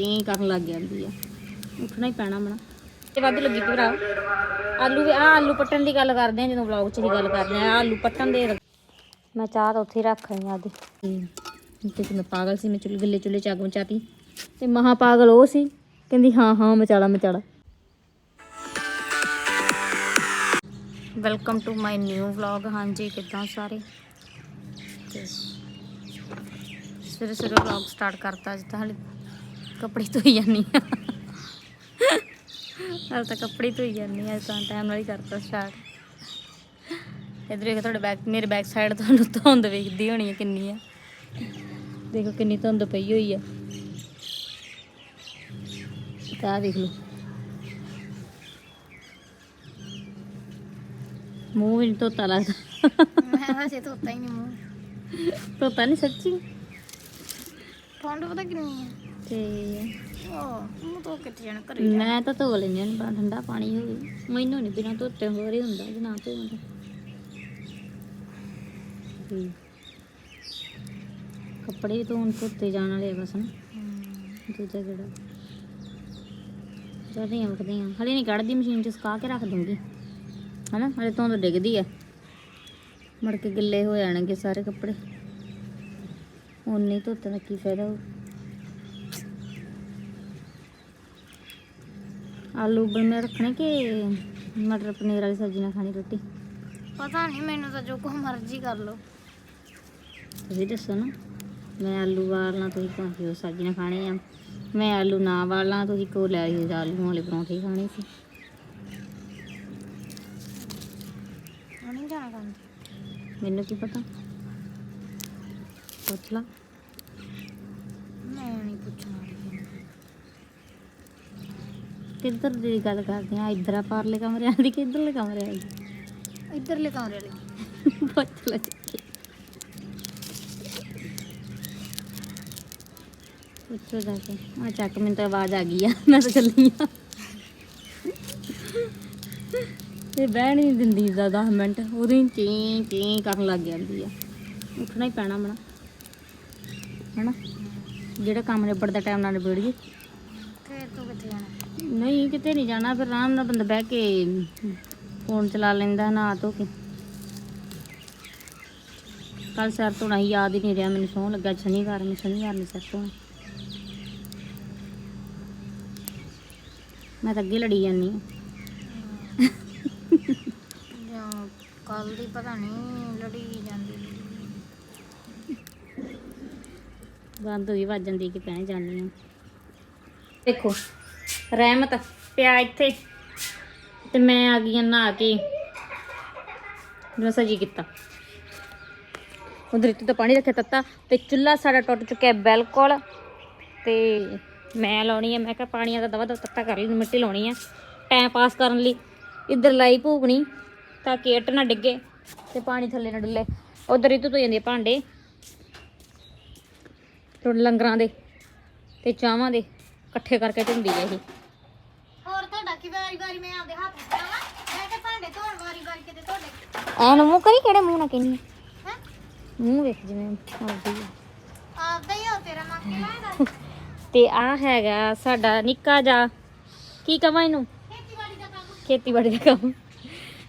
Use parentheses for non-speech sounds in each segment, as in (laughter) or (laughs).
T ਕਰਨ ਲੱਗ ਜਾਂਦੀ ਆ। ਉੱਠਣਾ ਹੀ ਪੈਣਾ ਮਣਾ ਤੇ ਵੱਧ ਲੱਗੀ ਭਰਾ। ਆਲੂ ਆ ਆਲੂ ਪੱਟਣ ਦੀ ਗੱਲ ਕਰਦੇ ਆ ਜਦੋਂ ਵਲੌਗ 'ਚ ਹੀ ਗੱਲ ਕਰਦੇ ਆ ਆਲੂ ਪੱਟਣ ਦੇ ਮੈਂ ਚਾਹ ਤਾਂ ਉੱਥੇ ਰੱਖ ਆਈ ਆਦੀ ਤੇ ਮੈਂ ਪਾਗਲ ਸੀ ਮੈਂ ਚੁੱਲ੍ਹੇ ਗਿੱਲੇ ਚੁੱਲ੍ਹੇ 'ਚ ਅੱਗ ਮਚਾਤੀ ਤੇ ਮਹਾ ਪਾਗਲ ਉਹ ਸੀ ਕਹਿੰਦੀ ਹਾਂ ਹਾਂ ਮਚਾਲਾ ਮਚਾਲਾ। Welcome to my new vlog ਹਾਂਜੀ ਕਿੱਦਾਂ ਸਾਰੇ? ਸਵੇਰੇ ਸਵੇਰੇ ਵਲੌਗ ਸਟਾਰਟ ਕਰਤਾ ਅੱਜ ਤਾਂ ਹਾਲੇ। ਕੱਪੜੇ ਧੋਈ ਜਾਂਦੀ ਆ। ਹਾਲੇ ਤਾਂ ਕੱਪੜੇ ਧੋਈ ਜਾਂਦੀ ਆ ਤਾਂ ਟਾਈਮ ਨਾਲ ਹੀ ਕਰਤਾ ਸਟਾਰਟ ਇਧਰ ਵੇਖੋ ਤੁਹਾਡੇ ਬੈਕ ਮੇਰੇ ਬੈਕ ਸਾਈਡ ਤੁਹਾਨੂੰ ਧੁੰਦ ਵੇਖਦੀ ਹੋਣੀ ਹੈ ਕਿੰਨੀ ਆ। ਦੇਖੋ ਕਿੰਨੀ ਧੁੰਦ ਪਈ ਹੋਈ ਆ। ਤਾਂ ਦੇਖ ਲਓ। ਮੂੰਹ ਵੀ ਧੋਤਾ ਲੱਗਦਾ। ਮੈਂ ਵੈਸੇ ਧੋਤਾ ਹੀ ਨਹੀਂ ਮੂੰਹ। ਧੋਤਾ ਨਹੀਂ ਸੱਚੀ? ਠੰਡ ਪਤਾ ਕਿੰਨੀ ਹੈ ਤੇ ਉਹ ਮੂੰਹ ਧੋ ਕੇ ਤੇ ਜਾਣਾ ਘਰੇ ਮੈਂ ਤਾਂ ਧੋ ਲੈਂਦੀ ਹਾਂ ਬੜਾ ਠੰਡਾ ਪਾਣੀ ਹੋਵੇ ਮੈਨੂੰ ਨਹੀਂ ਬਿਨਾਂ ਧੋਤੇ ਹੋਰ ਹੀ ਹੁੰਦਾ ਜੇ ਨਾ ਧੋਵਾਂ ਤਾਂ। ਵੀ ਕੱਪੜੇ ਵੀ ਧੋਣ ਧੋਤੇ ਜਾਣ ਵਾਲੇ ਆ ਬਸ ਨਾ ਦੂਜਾ ਕਿਹੜਾ? ਚਲਦੇ ਆਂ ਵਖਦੇ ਆਂ ਹਲੇ ਨਹੀਂ ਕੱਢਦੀ ਮਸ਼ੀਨ ਚ ਸੁਕਾ ਕੇ ਰੱਖ ਦੂੰਗੀ। ਹਨਾ ਹਲੇ ਧੁੰਦ ਡਿੱਗਦੀ ਆ। ਮੜ ਕੇ ਗਿੱਲੇ ਹੋ ਜਾਣਗੇ ਸਾਰੇ ਕੱਪੜੇ। ਨਹੀਂ ਧੋਤੇ ਦਾ ਕੀ ਫਾਇਦਾ ਹੋਊ। ਆਲੂ ਬਣੇ ਰੱਖਣੇ ਕਿ ਮਟਰ ਪਨੀਰ ਵਾਲੀ ਸਬਜ਼ੀ ਨਾਲ ਖਾਣੀ ਰੋਟੀ ਪਤਾ ਨਹੀਂ ਮੈਨੂੰ ਤਾਂ ਜੋ ਕੋ ਮਰਜ਼ੀ ਕਰ ਲਓ ਤੁਸੀਂ ਦੱਸੋ ਨਾ ਮੈਂ ਆਲੂ ਵਾਲਣਾ ਤੁਸੀਂ ਭਾਵੇਂ ਉਹ ਸਬਜ਼ੀ ਨਾਲ ਖਾਣੇ ਆ ਮੈਂ ਆਲੂ ਨਾ ਵਾਲਣਾ ਤੁਸੀਂ ਕੋ ਲੈ ਆਇਓ ਆਲੂ ਵਾਲੇ ਪਰੌਂਠੇ ਹੀ ਖਾਣੇ ਸੀ ਉਹ ਨਹੀਂ ਜਾਣਾ ਕੰਮ ਮੈਨੂੰ ਕੀ ਪਤਾ ਪੁੱਛ ਲਾ ਮੈਂ ਨਹੀਂ ਪੁੱਛਣਾ ਕਿੱਧਰ ਦੀ ਗੱਲ ਕਰਦੇ ਆ? ਇੱਧਰ ਆ ਪਰਲੇ ਕਮਰਿਆਂ ਦੀ ਕਿ ਇੱਧਰਲੇ ਕਮਰਿਆਂ ਦੀ? ਇੱਧਰਲੇ ਕਮਰੇ ਵਾਲੀ ਪੁੱਛ ਲੈ। ਪੁੱਛੋ ਜਾ ਕੇ। ਆ ਚੱਕ ਮੈਨੂੰ ਤਾਂ ਆਵਾਜ਼ ਆ ਗਈ ਆ। ਮੈਂ ਤਾਂ ਚੱਲੀ ਆ। ਤੇ ਬਹਿਣ ਨਹੀਂ ਦਿੰਦੀ ਦਾ 10 ਮਿੰਟ। ਹੀ ਚੀਂ ਚੀਂ ਕਰਨ ਲੱਗ ਜਾਂਦੀ ਆ। ਉੱਠਣਾ ਹੀ ਪੈਣਾ ਮਣਾ ਹਨਾ? ਜਿਹੜਾ ਕੰਮ ਨਿਬੜਦਾ ਟਾਈਮ ਨਾਲ ਨਿਬੜ ਜੇ। ਫੇਰ ਤੂੰ ਕਿੱਥੇ ਜਾਣਾ? ਨਹੀਂ ਕਿਤੇ ਨਹੀਂ ਜਾਣਾ ਫਿਰ ਆਰਾਮ ਨਾਲ ਬੰਦਾ ਬਹਿ ਕੇ ਫੋਨ ਚਲਾ ਲੈਂਦਾ ਨਾ ਧੋ ਕੇ। ਕੱਲ ਸਿਰ ਧੋਣਾ ਹੀ ਯਾਦ ਹੀ ਨਹੀਂ ਰਿਹਾ ਮੈਨੂੰ ਸੌਂ ਲੱਗਾ ਸ਼ਨੀਵਾਰ ਨੂੰ ਸ਼ਨੀਵਾਰ ਨੂੰ ਸਿਰ ਧੋਣਾ। ਮੈਂ ਤਾਂ ਅੱਗੇ ਲੜੀ ਜਾਂਦੀ ਹਾਂ। ਜਾਂ ਕੱਲ ਦੀ ਪਤਾ ਨਹੀਂ ਲੜੀ ਜਾਂਦੀ ਬੰਦ ਹੋਈ ਵੱਜਣ ਦੀ ਕਿ ਕਹਿ ਜਾਂਦੀ ਹਾਂ। ਦੇਖੋ, ਰਹਿਮਤ ਪਿਆ ਇੱਥੇ। ਤੇ ਮੈਂ ਆ ਗਈ ਹਾਂ ਨਹਾ ਕੇ। ਮੈਂ ਸਜੀ ਕੀਤਾ। ਉਧਰ ਇੱਥੇ ਤਾਂ ਪਾਣੀ ਰੱਖਿਆ ਤੱਤਾ, ਤੇ ਚੁੱਲ੍ਹਾ ਸਾਡਾ ਟੁੱਟ ਚੁੱਕਿਆ ਬਿਲਕੁਲ। ਤੇ ਮੈਂ ਲਾਉਣੀ ਆ, ਮੈਂ ਕਿਹਾ ਪਾਣੀਆਂ ਦਾ ਦਵਾ ਦਵਾ ਤੱਤਾ ਕਰ ਲਈ ਮਿੱਟੀ ਲਾਉਣੀ ਆ। ਟਾਈਮ ਪਾਸ ਕਰਨ ਲਈ। ਇੱਧਰ ਲਾਈ ਭੂਗਣੀ ਤਾਂ ਕਿ ਇੱਟ ਨਾ ਡਿੱਗੇ ਤੇ ਪਾਣੀ ਥੱਲੇ ਨਾ ਡੁੱਲੇ। ਉਧਰ ਹੀ ਤੋਂ ਜਾਂਦੇ ਆ ਭਾਂਡੇ। ਲੰਗਰਾਂ ਦੇ ਤੇ ਚਾਵਾਂ ਦੇ। ਇਕੱਠੇ ਕਰਕੇ ਧੁੰਦੀ ਹੈ ਇਹ। ਹੋਰ ਤੁਹਾਡਾ ਕੀ ਵਾਰੀ ਵਾਰੀ ਮੈਂ ਆਪਦੇ ਹੱਥ ਪਾਵਾਂ ਮੈਂ ਕਿ ਭਾਂਡੇ ਧੋਣ ਵਾਰੀ ਵਾਰੀ ਕਿਤੇ ਤੁਹਾਡੇ ਐਨ ਮੂੰਹ ਕਰੀ ਕਿਹੜੇ ਮੂੰਹ ਨਾਲ ਕਹਿੰਦੀ ਹੈ? ਮੂੰਹ ਵੇਖ ਜਿਵੇਂ ਆਉਂਦੀ ਹੈ ਆਪਦਾ ਹੀ ਹੋ ਤੇਰਾ ਮੱਕ ਕੇ ਲਾਇਆ ਤੇ ਆ ਹੈਗਾ ਸਾਡਾ ਨਿੱਕਾ ਜਾ ਕੀ ਕਵਾਂ ਇਹਨੂੰ? ਖੇਤੀਬਾੜੀ ਦਾ ਕੰਮ। ਖੇਤੀਬਾੜੀ ਦਾ ਕੰਮ।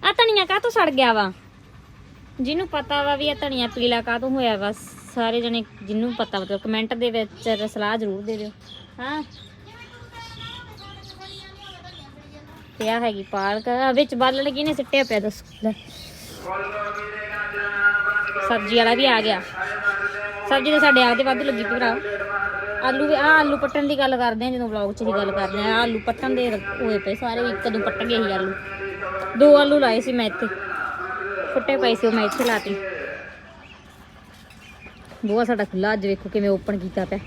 ਆ ਧਨੀਆ ਕਾਹ ਤੋਂ ਸੜ ਗਿਆ ਵਾ? ਜਿਹਨੂੰ ਪਤਾ ਵਾ ਵੀ ਇਹ ਧਨੀਆ ਪੀਲਾ ਕਾਹ ਤੋਂ ਹੋਇਆ ਵਾ। ਸਾਰੇ ਜਣੇ ਜਿਹਨੂੰ ਪਤਾ ਮਤਲਬ ਕਮੈਂਟ ਦੇ ਵਿੱਚ ਸਲਾਹ ਜ਼ਰੂਰ ਦੇ ਦਿਓ। ਹਾਂ। ਤੇ ਹੈਗੀ ਪਾਲਕ, ਆਹ ਵਿੱਚ ਬਾਲਣ ਲੱਗੀ ਸਿੱਟਿਆ ਪਿਆ, ਦੱਸ। ਲੈ ਸਬਜ਼ੀ ਵਾਲਾ ਵੀ ਆ ਗਿਆ। ਸਬਜ਼ੀ ਤਾਂ ਸਾਡੇ ਆਪਦੇ ਵੱਧ ਲੱਗੀ ਪਈ ਭਰਾ। ਆਲੂ ਵੀ ਆ ਆਲੂ ਪੱਟਣ ਦੀ ਗੱਲ ਕਰਦੇ ਆ, ਜਦੋਂ ਵਲੌਗ 'ਚ ਹੀ ਗੱਲ ਕਰਦੇ ਆ ਆਲੂ ਪੱਟਣ ਦੇ ਹੋਏ ਪਏ ਸਾਰੇ ਵੀ ਕਦੋਂ ਪੱਟ ਗਏ ਸੀ ਆਲੂ। ਦੋ ਆਲੂ ਲਾਏ ਸੀ ਮੈਂ ਇੱਥੇ। ਫੁੱਟੇ ਪਏ ਸੀ ਉਹ ਮੈਂ ਇੱਥੇ ਲਾਤੀ। ਬੂਹਾ ਸਾਡਾ ਖੁੱਲਾ ਅੱਜ ਵੇਖੋ ਕਿਵੇਂ ਓਪਨ ਕੀਤਾ ਪਿਆ।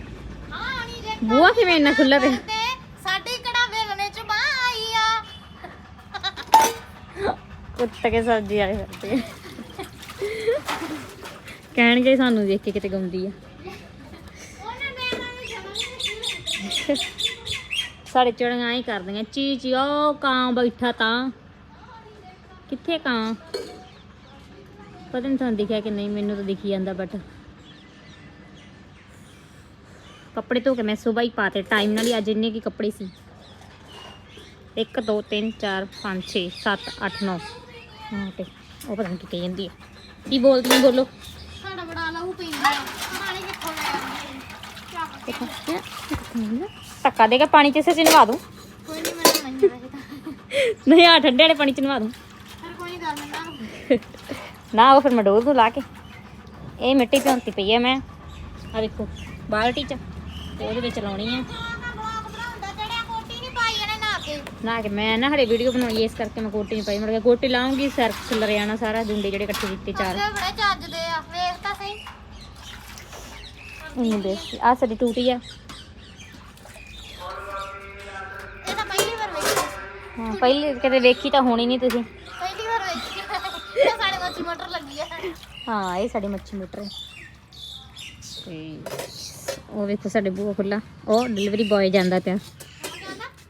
ਬੂਹਾ ਕਿਵੇਂ ਇੰਨਾ ਖੁੱਲਾ ਪਿਆ? ਕੁੱਟ ਕੇ ਸਬਜ਼ੀ ਵਾਲੇ ਫਿਰਦੇ ਕਹਿਣਗੇ ਸਾਨੂੰ ਦੇਖ ਕੇ ਕਿਤੇ ਗਾਉਂਦੀ ਆ। ਸਾਡੇ ਚੜੀਆਂ ਹੀ ਕਰਦੀਆਂ, ਚੀ ਚੀ ਉਹ ਕਾਂ ਬੈਠਾ ਤਾਂ। ਕਿੱਥੇ ਕਾਂ? ਪਤਾ ਨਹੀਂ ਤੁਹਾਨੂੰ ਦਿਖਿਆ ਕਿ ਨਹੀਂ, ਮੈਨੂੰ ਤਾਂ ਦਿਖੀ ਜਾਂਦਾ ਬਟ ਕੱਪੜੇ ਧੋ ਕੇ ਮੈਂ ਸਵੇਰ ਹੀ ਪਾਤੇ ਟਾਈਮ ਨਾਲ ਹੀ ਅੱਜ ਇੰਨੇ ਕੀ ਕੱਪੜੇ ਸੀ। 1 2 3 4 5 6 7 8 9 ਹਾਂ ਤੇ ਉਹ ਪਤਾ ਨਹੀਂ ਕੀ ਕਹੀ ਜਾਂਦੀ ਹੈ ਕੀ ਬੋਲਦੀ ਹੈ ਬੋਲੋ। ਸਾਡਾ ਬੜਾ ਲਹੂ ਪੀਂਦਾ ਆ। ਪਾਣੀ ਕਿੱਥੋਂ ਲੈ ਆਉਂਦੇ ਦੇਖੋ ਟੱਕਾ ਦੇ ਕੇ ਪਾਣੀ ਚ ਚ ਨਵਾ ਦੂੰ। ਕੋਈ ਨਹੀਂ ਮੈਨੂੰ ਨਹੀਂ ਰਹੇਗਾ ਨਹੀਂ ਆ ਠੰਡੇ ਵਾਲੇ ਪਾਣੀ ਚ ਨਵਾ ਦੂੰ। ਫਿਰ ਕੋਈ ਗੱਲ ਨਹੀਂ ਨਾ ਉਹ ਫਿਰ ਮੈਂ ਡੋਲ ਦੂੰ ਲਾ ਕੇ। ਇਹ ਮਿੱਟੀ ਭਿਉਂਤੀ ਪਈ ਹੈ ਮੈਂ। ਆ ਦੇਖੋ ਬਾਲਟੀ ਚ। ਤੇ ਉਹਦੇ ਵਿੱਚ ਲਾਉਣੀ ਹੈ ਨਾ ਕੇ ਕਿ ਮੈਂ ਨਾ ਹਰੇ ਵੀਡੀਓ ਬਣਾਉਣੀ ਹੈ, ਇਸ ਕਰਕੇ ਮੈਂ ਕੋਟੀ ਨਹੀਂ ਪਾਈ। ਮੜ ਕੋਟੀ ਲਾਉਂਗੀ ਸਰਫ ਲਰਿਆਣਾ ਸਾਰਾ ਦੁੰਡੇ ਜਿਹੜੇ ਇਕੱਠੇ ਕੀਤੇ ਚਾਰ। ਬੜੇ ਚੱਜਦੇ ਆ ਵੇਖ ਤਾਂ ਸਹੀ। ਉਹਨੂੰ ਦੇ ਆ ਸਾਡੀ ਟੂਟੀ ਆ। ਇਹ ਤਾਂ ਪਹਿਲੀ ਵਾਰ ਵੇਖੀ। ਹਾਂ ਪਹਿਲੇ ਕਦੇ ਵੇਖੀ ਤਾਂ ਹੋਣੀ ਨਹੀਂ ਤੁਸੀਂ। ਪਹਿਲੀ ਵਾਰ ਵੇਖੀ ਇਹ ਸਾਡੇ ਮੱਛੀ ਮਟਰ ਲੱਗੀ ਆ। ਹਾਂ ਇਹ ਸਾਡੀ ਮੱਛੀ ਮੀਟਰ ਹੈ ਤੇ ਉਹ ਵੇਖੋ ਸਾਡੇ ਬੂਹਾ ਖੁੱਲਾ ਉਹ ਡਿਲੀਵਰੀ ਬॉय ਜਾਂਦਾ ਪਿਆ।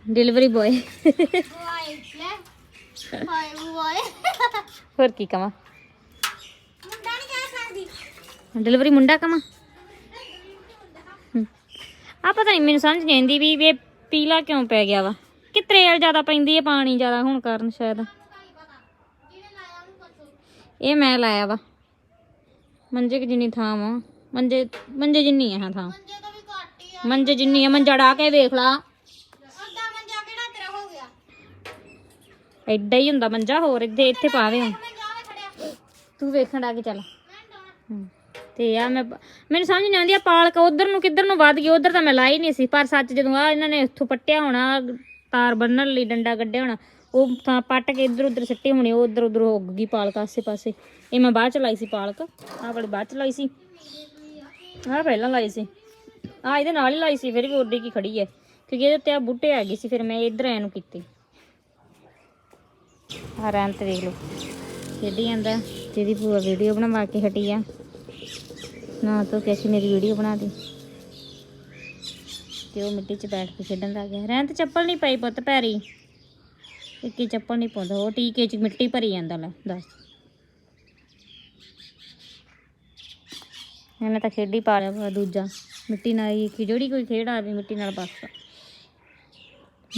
ਡਿਲੀਵਰੀ ਬॉय ਵਾਏ ਹੋਰ ਕੀ ਕਵਾਂ? ਮੁੰਡਾ ਨਹੀਂ ਕਹਿ ਸਕਦੀ ਡਿਲੀਵਰੀ ਮੁੰਡਾ ਕਵਾਂ? ਆ ਪਤਾ ਨਹੀਂ ਮੈਨੂੰ ਸਮਝ ਨਹੀਂ ਆਉਂਦੀ ਵੀ ਇਹ ਪੀਲਾ ਕਿਉਂ ਪੈ ਗਿਆ ਵਾ? ਕਿ ਤਰੇਲ ਜ਼ਿਆਦਾ ਪੈਂਦੀ ਹੈ ਪਾਣੀ ਜ਼ਿਆਦਾ ਹੋਣ ਕਾਰਨ ਸ਼ਾਇਦ। ਇਹ ਮੈਂ ਲਾਇਆ ਵਾ। ਮੰਜੇ ਕਿ ਜਿੰਨੀ ਥਾਂ ਵਾ। ਮੰਜੇ ਮੰਜੇ ਜਿੰਨੀ ਆ ਹਾਂ ਥਾਂ। ਮੰਜੇ ਤੋਂ ਵੀ ਘੱਟ ਹੀ ਆ। ਮੰਜੇ ਜਿੰਨੀ ਆ ਮੰਜਾ ਡਾ ਕੇ ਵੇਖ ਲਾ ਅੱਧਾ ਮੰਜਾ ਕਿਹੜਾ ਤੇਰਾ ਹੋ ਗਿਆ ਐਡਾ ਹੀ ਹੁੰਦਾ ਮੰਜਾ, ਹੋਰ ਇੱਥੇ ਇੱਥੇ ਪਾਵੇ ਹੁਣ। ਤੂੰ ਵੇਖਣ ਡਾ ਕੇ ਚੱਲ ਤੇ ਆ ਮੈਂ ਮੈਨੂੰ ਸਮਝ ਨਹੀਂ ਆਉਂਦੀ, ਆ ਪਾਲਕ ਉਧਰ ਨੂੰ ਕਿੱਧਰ ਨੂੰ ਵੱਧ ਗਈ, ਉਧਰ ਤਾਂ ਮੈਂ ਲਾਈ ਨਹੀਂ ਸੀ, ਪਰ ਸੱਚ ਜਦੋਂ ਆ ਇਹਨਾਂ ਨੇ ਇੱਥੋਂ ਪੱਟਿਆ ਹੋਣਾ, ਤਾਰ ਬੰਨਣ ਲਈ ਡੰਡਾ ਕੱਢਿਆ ਹੋਣਾ, ਉਹ ਤਾਂ ਪੱਟ ਕੇ ਇੱਧਰ ਉੱਧਰ ਸਿੱਟੀ ਹੋਣੀ, ਉਹ ਉੱਧਰ ਉੱਧਰ ਉੱਗ ਗਈ ਪਾਲਕ ਆਸੇ ਪਾਸੇ। ਇਹ ਮੈਂ ਬਾਅਦ ਚ ਲਾਈ ਸੀ ਪਾਲਕ, ਆਹ ਵਾਲੀ ਬਾਅਦ ਚ ਲਾਈ ਸੀ। ਆਹ ਪਹਿਲਾਂ ਲਾਈ ਸੀ। ਆ ਇਹਦੇ ਨਾਲ ਹੀ ਲਾਈ ਸੀ, ਫਿਰ ਵੀ ਉੱਡੀ ਕੀ ਖੜੀ ਹੈ। ਕਿਉਂਕਿ ਇਹਦੇ ਉੱਤੇ ਆ ਬੂਟੇ ਆ ਗਏ ਸੀ, ਫਿਰ ਮੈਂ ਇੱਧਰ ਐ ਨੂੰ ਕੀਤੀ। ਆ ਰਾਂ ਤੇ ਲਓ। ਖੇਡੀ ਜਾਂਦਾ, ਜਿਹਦੀ ਭੂਆ ਵੀਡੀਓ ਬਣਵਾ ਕੇ ਹਟੀ ਆ। ਨਾ ਤੋ ਕੈਸੀ ਮੇਰੀ ਵੀਡੀਓ ਬਣਾ ਦੀ। ਤੇ ਉਹ ਮਿੱਟੀ 'ਚ ਬੈਠ ਕੇ ਖੇਡਣ ਲੱਗ ਗਿਆ। ਰਹਿਣ ਚੱਪਲ ਨਹੀਂ ਪਾਈ ਪੁੱਤ ਪੈਰੀ। ਇੱਕੀ ਚੱਪਲ ਨਹੀਂ ਪਾਉਂਦਾ, ਉਹ ਟੀਕੇ 'ਚ ਮਿੱਟੀ ਭਰੀ ਜਾਂਦਾ, ਲੈ ਦੱਸ। ਇਹਨੇ ਤਾਂ ਖੇਡੀ ਪਾ ਲਿਆ ਵਾ ਦੂਜਾ। ਮਿੱਟੀ ਨਾਲ ਹੀ ਜਿਹੜੀ ਕੋਈ ਖੇਡ ਆ ਵੀ ਮਿੱਟੀ ਨਾਲ ਬਸ।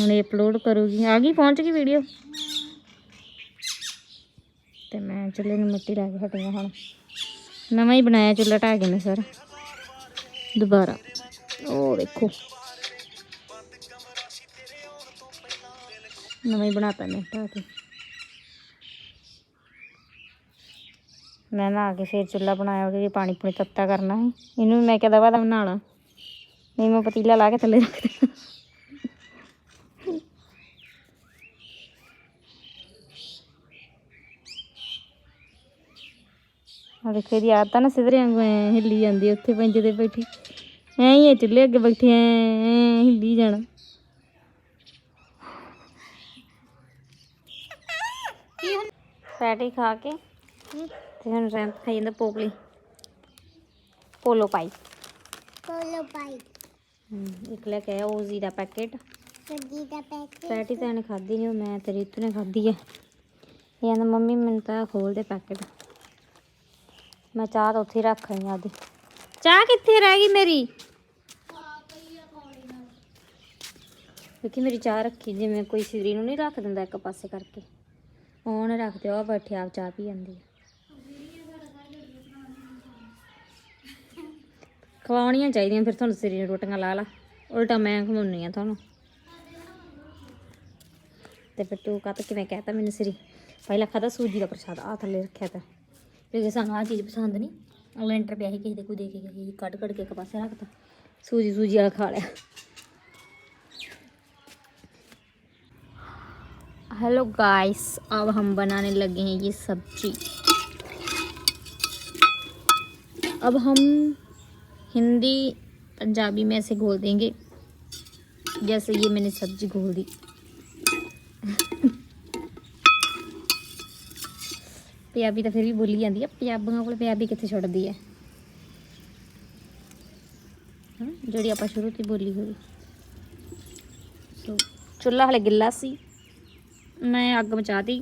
ਹੁਣ ਇਹ ਅਪਲੋਡ ਕਰੂਗੀ। ਆ ਗਈ, ਪਹੁੰਚ ਗਈ ਵੀਡੀਓ ਤੇ ਮੈਂ ਚੁੱਲ੍ਹੇ ਨੂੰ ਮਿੱਟੀ ਲਾ ਕੇ ਹਟੀ ਹੁਣ। ਨਵਾਂ ਹੀ ਬਣਾਇਆ ਚੁੱਲ੍ਹਾ, ਢਾਹ ਕੇ ਨੇ ਸਰ। ਦੁਬਾਰਾ। ਉਹ ਦੇਖੋ। ਨਵਾਂ ਹੀ ਬਣਾਤਾ ਮੈਂ ਢਾਹ ਕੇ। ਮੈਂ ਨਾ ਕੇ ਫਿਰ ਚੁੱਲ੍ਹਾ ਬਣਾਇਆ, ਉਹਦੇ ਲਈ ਪਾਣੀ ਪੂਣੀ ਤੱਤਾ ਕਰਨਾ ਹੈ ਇਹਨੂੰ ਵੀ ਮੈਂ ਕਿਹਾ ਦਵਾ ਦਾ ਬਣਾ ਨਹੀਂ, ਮੈਂ ਪਤੀਲਾ ਲਾ ਕੇ ਥੱਲੇ ਰੱਖ ਦੇਣਾ। ਆ ਇਹਦੀ ਆਦਤ ਆ ਨਾ ਸਿਧਰੇ ਵਾਂਗੂ ਐਂ ਹਿੱਲੀ ਜਾਂਦੀ ਆ ਉੱਥੇ ਪੰਜੇ ਤੇ ਬੈਠੀ। ਐਂ ਹੀ ਆ ਚੁੱਲ੍ਹੇ ਅੱਗੇ ਬੈਠੀ ਐਂ ਹਿੱਲੀ ਜਾਣਾ। ਪੈਟੀ ਖਾ ਕੇ ਤੇ ਹੁਣ ਰੈਂਪ ਖਾਈ ਜਾਂਦਾ ਪੋਪਲੀ। ਪੋਲੋ ਪਾਈ। ਕੋਲੋ ਪਾਈ। ਹਮ, ਇੱਕ ਲੈ ਕੇ ਆਇਆ ਓਜ਼ੀ ਦਾ ਪੈਕੇਟ। ਸੱਜੀ ਦਾ ਪੈਕ ਪੈਟੀ ਤਾਂ ਇਹਨੇ ਖਾਧੀ ਨਹੀਂ ਮੈਂ ਤੇ ਰੀਤੂ ਨੇ ਖਾਧੀ ਹੈ ਇਹ ਕਹਿੰਦਾ ਮੰਮੀ ਮੈਨੂੰ ਤਾਂ ਖੋਲ ਦੇ ਪੈਕੇਟ। ਮੈਂ ਚਾਹ ਤਾਂ ਉੱਥੇ ਰੱਖ ਆਈ ਆਦੀ ਚਾਹ ਕਿੱਥੇ ਰਹਿ ਗਈ ਮੇਰੀ? ਕਿਉਂਕਿ ਮੇਰੀ ਚਾਹ ਰੱਖੀ ਜਿਵੇਂ ਕੋਈ ਸਿਰੀ ਨੂੰ ਨਹੀਂ ਰੱਖ ਦਿੰਦਾ ਇੱਕ ਪਾਸੇ ਕਰਕੇ। ਉਹਨੇ ਰੱਖ ਦਿਆ ਉਹ ਬੈਠੀ ਆਪ ਚਾਹ ਪੀ ਜਾਂਦੀ ਹੈ ਖਵਾਉਣੀਆਂ ਚਾਹੀਦੀਆਂ ਫਿਰ ਤੁਹਾਨੂੰ ਸਿਰੀ ਨੂੰ ਰੋਟੀਆਂ ਲਾ ਲਾ। ਉਲਟਾ ਮੈਂ ਖਵਾਉਣੀ ਆ ਤੁਹਾਨੂੰ। ਤੇ ਫਿਰ ਤੂੰ ਕਹਤਾ ਕਿਵੇਂ ਕਹਿਤਾ ਮੈਨੂੰ ਸਿਰੀ? ਪਹਿਲਾਂ ਖਾਦਾ ਸੂਜੀ ਦਾ ਪ੍ਰਸ਼ਾਦ ਆ ਥੱਲੇ ਰੱਖਿਆ ਤਾ लेकिन सू आ चीज़ पसंद नहीं लेंटर पे ही किसी कोई देखे कट कट के एक पास रखता सूजी सूजी वाला खा लिया। हेलो गाइस, अब हम बनाने लगे हैं ये सब्ज़ी। अब हम हिंदी, पंजाबी में ऐसे घोल देंगे, जैसे ये मैंने सब्ज़ी घोल दी। ਪੰਜਾਬੀ ਤਾਂ ਫਿਰ ਵੀ ਬੋਲੀ ਜਾਂਦੀ ਹੈ ਪੰਜਾਬੀਆਂ ਕੋਲ ਪੰਜਾਬੀ ਕਿੱਥੇ ਛੁੱਟਦੀ ਹੈ ਹਾਂ ਜਿਹੜੀ ਆਪਾਂ ਸ਼ੁਰੂ ਤੋਂ ਹੀ ਬੋਲੀ ਹੋਈ। ਸੋ, ਚੁੱਲ੍ਹਾ ਹਲੇ ਗਿੱਲਾ ਸੀ। ਮੈਂ ਅੱਗ ਮਚਾਤੀ,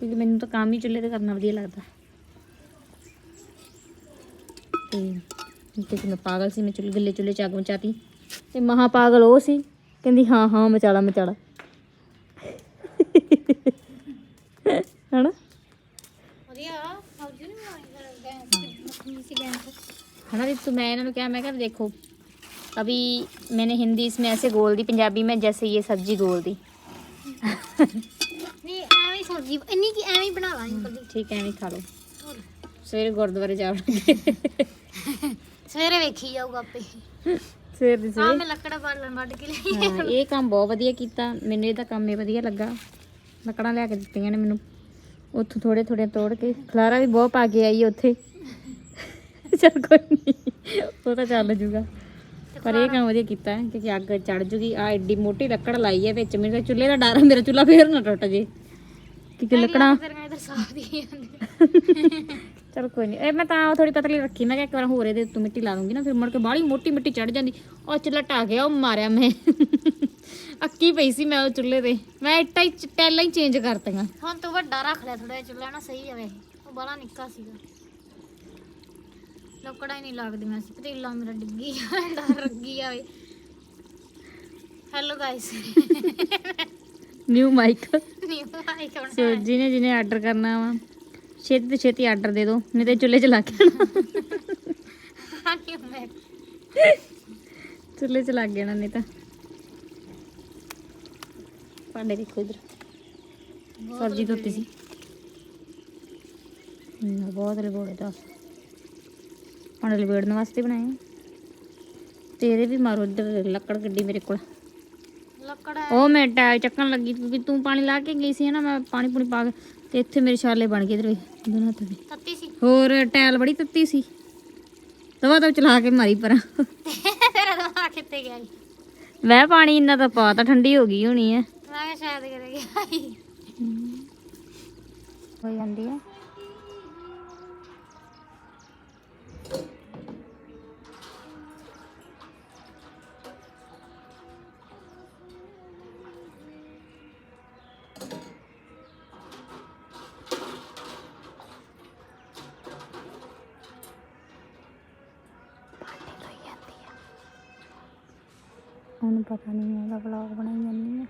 ਕਿਉਂਕਿ ਮੈਨੂੰ ਤਾਂ ਕੰਮ ਹੀ ਚੁੱਲ੍ਹੇ ਤੇ ਕਰਨਾ ਵਧੀਆ ਲੱਗਦਾ। ਤੇ ਤੇ ਮੈਂ ਪਾਗਲ ਸੀ, ਮੈਂ ਚੁੱਲ੍ਹੇ, ਗਿੱਲੇ ਚੁੱਲ੍ਹੇ 'ਚ ਅੱਗ ਮਚਾਤੀ। ਤੇ ਮਹਾ ਪਾਗਲ ਉਹ ਸੀ, ਕਹਿੰਦੀ, ਹਾਂ ਹਾਂ, ਮਚਾਲਾ ਮਚਾਲਾ। ਹਨਾ ਵਧੀਆ ਸਬਜ਼ੀ ਨਹੀਂ ਬਣਾਈ ਗੈਸ ਮੱਖਣੀ ਸੀ ਗੈਸ है ना तो मैं इन्होंने क्या मैं क्या देखो अभी मैंने हिंदी इसमें ऐसे गोल दी पंजाबी में जैसे ये सब्जी गोल दी ਨਹੀਂ ਐਵੇਂ ਹੀ ਸਬਜ਼ੀ ਇੰਨੀ ਕੀ ਐਵੇਂ ਹੀ ਬਣਾ ਲਾਂ ਅੰਕਲ ਜੀ ठीक है नहीं खा लो सवेरे गुरुद्वारे जाओगे ਸਵੇਰੇ ਵੇਖੀ ਜਾਊਗਾ ਆਪੇ ਸਵੇਰ ਦੀ ਆ ਮੈਂ ਲੱਕੜਾ ਵੱਢ ਲੈਣ ਵੱਢ ਕੇ ਲਈ ਹਾਂ ਇਹ ਕੰਮ ਬਹੁਤ ਵਧੀਆ ਕੀਤਾ ਮੈਨੂੰ ਇਹਦਾ ਕੰਮ ਇਹ ਵਧੀਆ ਲੱਗਾ ਲੱਕੜਾਂ ਲਿਆ ਕੇ ਦਿੱਤੀਆਂ ਨੇ ਮੈਨੂੰ ਉੱਥੋਂ ਥੋੜੇ ਥੋੜੇ ਤੋੜ ਕੇ ਖਲਾਰਾ ਵੀ ਬਹੁਤ ਪਾ ਕੇ ਆਈ ਉੱਥੇ (laughs) ਚਲ ਕੋਈ ਨਹੀਂ ਉਹ ਤਾਂ ਚੱਲ ਜੂਗਾ। ਪਰ ਇਹ ਕੰਮ ਵਧੀਆ ਕੀਤਾ ਹੈ ਕਿਉਂਕਿ ਅੱਗ ਚੜ ਜੂਗੀ। ਆ ਐਡੀ ਮੋਟੀ ਲੱਕੜ ਲਾਈ ਹੈ ਵਿੱਚ। ਮੇਰੇ ਤਾਂ ਚੁੱਲ੍ਹੇ ਦਾ ਡਰ ਹੈ ਮੇਰਾ ਚੁੱਲ੍ਹਾ ਫੇਰ ਨਾ ਟੁੱਟ ਜੇ। ਕਿਉਂਕਿ ਲੱਕੜਾਂ। ਫਿਰ ਮੈਂ ਇਧਰ ਸਾਫ਼ ਦੀ ਚਲ ਕੋਈ ਨਹੀਂ ਇਹ ਮੈਂ ਤਾਂ ਥੋੜੀ ਪਤਲੀ ਰੱਖੀ ਮੈਂ ਕਿਹਾ ਇੱਕ ਵਾਰ ਹੋਰ ਇਹਦੇ ਉੱਤੋਂ ਮਿੱਟੀ ਲਾ ਦੂੰਗੀ ਨਾ ਫਿਰ ਮੁੜ ਕੇ ਬਾਹਲੀ ਮੋਟੀ ਮਿੱਟੀ ਚੜ ਜਾਂਦੀ। ਉਹ ਚੁੱਲ੍ਹਾ ਢਾ ਗਿਆ ਉਹ ਮਾਰਿਆ ਮੈਂ। (laughs) ਅੱਕੀ ਪਈ ਸੀ ਮੈਂ ਉਹ ਚੁੱਲ੍ਹੇ ਤੇ। ਮੈਂ ਇੱਟਾਂ ਹੀ ਟੈਲਾਂ ਹੀ ਚੇਂਜ ਕਰਤੀਆਂ। ਹੁਣ ਤੂੰ ਵੱਡਾ ਰੱਖ ਲਿਆ ਥੋੜਾ ਜਿਹਾ ਚੁੱਲ੍ਹਾ ਨਾ ਸਹੀ ਜਾਵੇ। ਉਹ ਬੜਾ ਨਿੱਕਾ ਸੀਗਾ। ਲੱਕੜਾਂ ਹੀ ਨਹੀਂ ਲੱਗਦੀਆਂ ਸੀ ਪਤੀਲਾ ਮੇਰਾ ਡਿੱਗੀ ਡਰ ਲੱਗੀ ਆਵੇ ਹੈਲੋ ਗਾਇਸ ਨਿਊ ਮਾਈਕ ਨਹੀਂ ਆਈ ਕੌਣ ਸੋ ਜਿਹਨੇ ਜਿਹਨੇ ਆਰਡਰ ਕਰਨਾ ਵਾ ਛੇਤੀ ਤੋਂ ਛੇਤੀ ਆਰਡਰ ਦੇ ਦਿਓ ਨਹੀਂ ਤੇ ਚੁੱਲ੍ਹੇ 'ਚ ਲੱਗ ਜਾਣਾ ਹਾਂ ਨਹੀਂ ਮੈਂ? ਚੁੱਲ੍ਹੇ 'ਚ ਲੱਗ ਜਾਣਾ ਨਹੀਂ ਤਾਂ। ਭਾਂਡੇ ਦੇਖੋ ਇਧਰ। ਸਬਜ਼ੀ ਧੋਤੀ ਸੀ। ਬਹੁਤ ਲਬੋੜੇ ਦਾ ਭਾਂਡੇ ਲਬੇੜਨ ਵਾਸਤੇ ਬਣਾਏ। ਤੇਰੇ ਵੀ ਮਾਰੋ ਇੱਧਰ ਲੱਕੜ ਗੱਡੀ ਮੇਰੇ ਕੋਲ। ਲੱਕੜ ਉਹ ਮੈਂ ਟਾਇਰ ਚੱਕਣ ਲੱਗੀ ਕਿਉਂਕਿ ਤੂੰ ਪਾਣੀ ਲਾ ਕੇ ਗਈ ਸੀ ਨਾ ਮੈਂ ਪਾਣੀ ਪੂਣੀ ਪਾ ਕੇ ਤੇ ਇੱਥੇ ਮੇਰੇ ਛਾਲੇ ਬਣ ਗਏ ਇਧਰ ਦੋਨਾਂ ਹੱਥ ਦੇ। ਤੱਤੀ ਸੀ। ਹੋਰ ਟਾਇਲ ਬੜੀ ਤੱਤੀ ਸੀ। ਦਵਾ ਦਵ ਚਲਾ ਕੇ ਮਾਰੀ ਪਰਾਂ। ਤੇਰਾ ਦਿਮਾਗ ਕਿੱਥੇ ਗਿਆ? ਮੈਂ ਪਾਣੀ ਇੰਨਾ ਤਾਂ ਪਾ ਤਾਂ ਠੰਡੀ ਹੋ ਗਈ ਹੋਣੀ ਹੈ ਮੈਂ ਸ਼ਾਇਦ ਕਿਤੇ ਗਿਆ। ਹੋ ਜਾਂਦੀ ਹੈ ਹੁਣ ਪਤਾ ਨਹੀਂ ਹੈਗਾ ਵਲੌਗ ਬਣਾਈ ਜਾਂਦੀ ਹੈ।